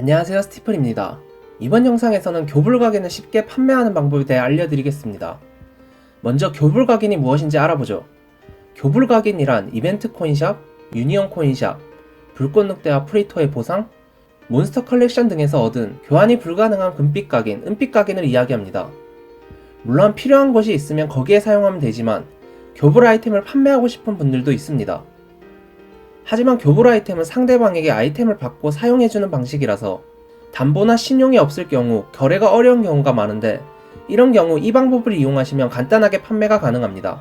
안녕하세요 스티플입니다. 이번 영상에서는 교불각인을 쉽게 판매하는 방법에 대해 알려드리겠습니다. 먼저 교불각인이 무엇인지 알아보죠. 교불각인이란 이벤트 코인샵, 유니온 코인샵, 불꽃늑대와 프리토의 보상, 몬스터 컬렉션 등에서 얻은 교환이 불가능한 금빛 각인, 은빛 각인을 이야기합니다. 물론 필요한 것이 있으면 거기에 사용하면 되지만 교불 아이템을 판매하고 싶은 분들도 있습니다. 하지만 교불 아이템은 상대방에게 아이템을 받고 사용해주는 방식이라서 담보나 신용이 없을 경우 거래가 어려운 경우가 많은데 이런 경우 이 방법을 이용하시면 간단하게 판매가 가능합니다.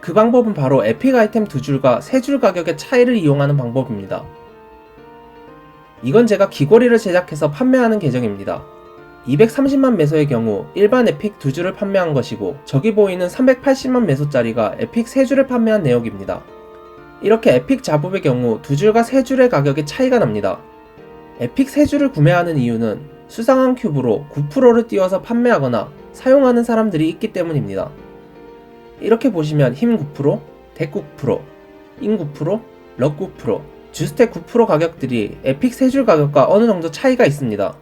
그 방법은 바로 에픽 아이템 두 줄과 세 줄 가격의 차이를 이용하는 방법입니다. 이건 제가 귀걸이를 제작해서 판매하는 계정입니다. 230만 매소의 경우 일반 에픽 두 줄을 판매한 것이고 저기 보이는 380만 매소짜리가 에픽 세 줄을 판매한 내역입니다. 이렇게 에픽 잡업의 경우 두 줄과 세 줄의 가격이 차이가 납니다. 에픽 세 줄을 구매하는 이유는 수상한 큐브로 9%를 띄워서 판매하거나 사용하는 사람들이 있기 때문입니다. 이렇게 보시면 힘 9%, 덱 9%, 인 9%, 럭 9%, 주스택 9% 가격들이 에픽 세 줄 가격과 어느 정도 차이가 있습니다.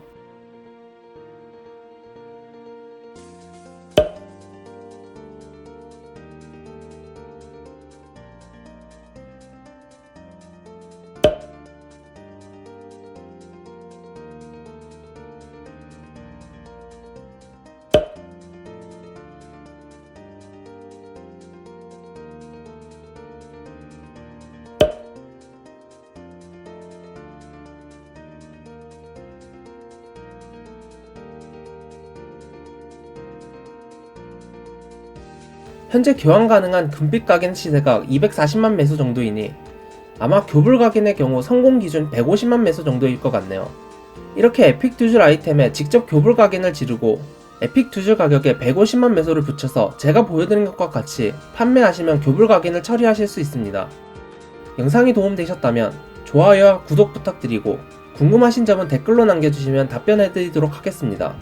현재 교환 가능한 금빛 각인 시세가 240만 매수 정도이니 아마 교불 각인의 경우 성공 기준 150만 매수 정도일 것 같네요. 이렇게 에픽 두줄 아이템에 직접 교불 각인을 지르고 에픽 두줄 가격에 150만 매수를 붙여서 제가 보여드린 것과 같이 판매하시면 교불 각인을 처리하실 수 있습니다. 영상이 도움되셨다면 좋아요와 구독 부탁드리고 궁금하신 점은 댓글로 남겨주시면 답변해드리도록 하겠습니다.